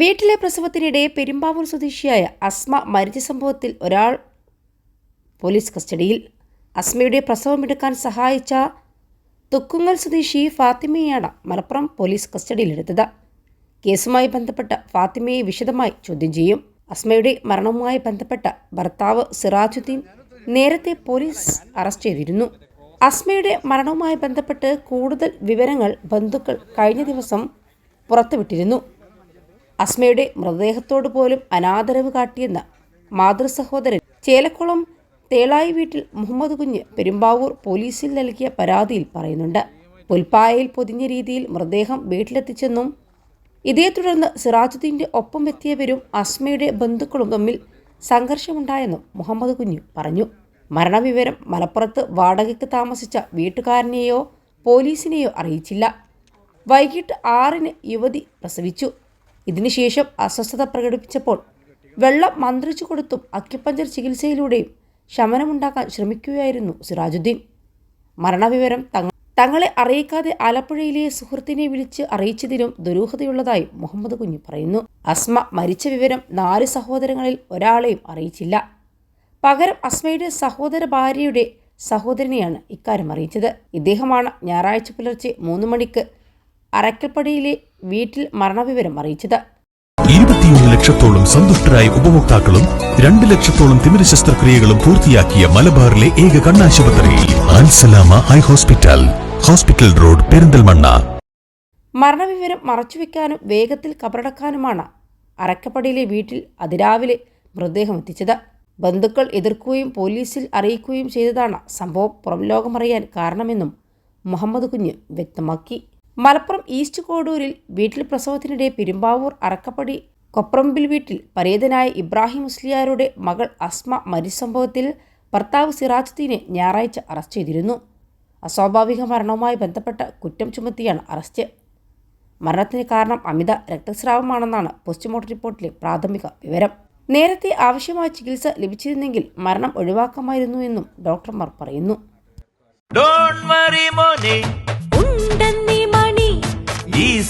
വീട്ടിലെ പ്രസവത്തിനിടെ പെരുമ്പാവൂർ സ്വദേശിയായ അസ്മ മരിച്ച സംഭവത്തിൽ ഒരാൾ പോലീസ് കസ്റ്റഡിയിൽ. അസ്മയുടെ പ്രസവമെടുക്കാൻ സഹായിച്ച തുക്കുങ്ങൽ സ്വദേശി ഫാത്തിമയെയാണ് മലപ്പുറം പോലീസ് കസ്റ്റഡിയിലെടുത്തത്. കേസുമായി ബന്ധപ്പെട്ട ഫാത്തിമയെ വിശദമായി ചോദ്യം ചെയ്യും. അസ്മയുടെ മരണവുമായി ബന്ധപ്പെട്ട ഭർത്താവ് സിറാജുദ്ദീൻ നേരത്തെ പോലീസ് അറസ്റ്റ് ചെയ്തിരുന്നു. അസ്മയുടെ മരണവുമായി ബന്ധപ്പെട്ട് കൂടുതൽ വിവരങ്ങൾ ബന്ധുക്കൾ കഴിഞ്ഞ ദിവസം പുറത്തുവിട്ടിരുന്നു. അസ്മയുടെ മൃതദേഹത്തോട് പോലും അനാദരവ് കാട്ടിയെന്ന് മാതൃസഹോദരൻ ചേലക്കുളം തേളായി വീട്ടിൽ മുഹമ്മദ് കുഞ്ഞ് പെരുമ്പാവൂർ പോലീസിൽ നൽകിയ പരാതിയിൽ പറയുന്നുണ്ട്. പുൽപ്പായയിൽ പൊതിഞ്ഞ രീതിയിൽ മൃതദേഹം വീട്ടിലെത്തിച്ചെന്നും ഇതേ തുടർന്ന് സിറാജുദ്ദീന്റെ ഒപ്പം എത്തിയവരും അസ്മയുടെ ബന്ധുക്കളും തമ്മിൽ സംഘർഷമുണ്ടായെന്നും മുഹമ്മദ് കുഞ്ഞു പറഞ്ഞു. മരണവിവരം മലപ്പുറത്ത് വാടകയ്ക്ക് താമസിച്ച വീട്ടുകാരനെയോ പോലീസിനെയോ അറിയിച്ചില്ല. വൈകിട്ട് ആറിന് യുവതി പ്രസവിച്ചു. ഇതിനുശേഷം അസ്വസ്ഥത പ്രകടിപ്പിച്ചപ്പോൾ വെള്ളം മന്ത്രിച്ചു കൊടുത്തും അക്യുപഞ്ചർ ചികിത്സയിലൂടെയും ശമനമുണ്ടാക്കാൻ ശ്രമിക്കുകയായിരുന്നു സിറാജുദ്ദീൻ. മരണവിവരം തങ്ങ തങ്ങളെ അറിയിക്കാതെ ആലപ്പുഴയിലെ സുഹൃത്തിനെ വിളിച്ച് അറിയിച്ചതിലും ദുരൂഹതയുള്ളതായി മുഹമ്മദ് കുഞ്ഞു പറയുന്നു. അസ്മ മരിച്ച വിവരം നാല് സഹോദരങ്ങളിൽ ഒരാളെയും അറിയിച്ചില്ല. പകരം അസ്മയുടെ സഹോദര ഭാര്യയുടെ സഹോദരനെയാണ് ഇക്കാര്യം അറിയിച്ചത്. ഇദ്ദേഹമാണ് ഞായറാഴ്ച പുലർച്ചെ മൂന്ന് മണിക്ക് അറക്കൽപ്പടിയിലെ വീട്ടിൽ മരണവിവരം അറിയിച്ചത്. ഇരുപത്തിയൊന്ന് ലക്ഷത്തോളം സന്തുഷ്ടരായ ഉപഭോക്താക്കളും രണ്ട് ലക്ഷത്തോളം തിമിര ശസ്ത്രക്രിയകളും പൂർത്തിയാക്കിയ മലബാറിലെ ഏക കണ്ണാശുപത്രി Al Salama eye hospital hospital road Perinthalmanna. മരണവിവരം മറച്ചുവെക്കാനും വേഗത്തിൽ കബറടക്കാനുമാണ് അറക്കപ്പടിയിലെ വീട്ടിൽ അതിരാവിലെ മൃതദേഹം എത്തിച്ചത് ബന്ധുക്കൾ എതിർക്കുകയും പോലീസിൽ അറിയിക്കുകയും ചെയ്തതാണ് സംഭവം. പുറം ലോകമറിയാൻ കാരണമെന്നും മുഹമ്മദ് കുഞ്ഞ് വ്യക്തമാക്കി. മലപ്പുറം ഈസ്റ്റ് കോഡൂരിൽ വീട്ടിൽ പ്രസവത്തിനിടെ പെരുമ്പാവൂർ അറക്കപ്പടി കൊപ്രമ്പിൽ വീട്ടിൽ പരേതനായ ഇബ്രാഹിം മുസ്ലിയാരുടെ മകൾ അസ്മ മരിച്ച സംഭവത്തിൽ ഭർത്താവ് സിറാജുദ്ദീനെ ഞായറാഴ്ച അറസ്റ്റ് ചെയ്തിരുന്നു. അസ്വാഭാവിക മരണവുമായി ബന്ധപ്പെട്ട കുറ്റം ചുമത്തിയാണ് അറസ്റ്റ്. മരണത്തിന് കാരണം അമിത രക്തസ്രാവമാണെന്നാണ് പോസ്റ്റ്മോർട്ടം റിപ്പോർട്ടിലെ പ്രാഥമിക വിവരം. നേരത്തെ ആവശ്യമായ ചികിത്സ ലഭിച്ചിരുന്നെങ്കിൽ മരണം ഒഴിവാക്കാമായിരുന്നു എന്നും ഡോക്ടർമാർ പറയുന്നു.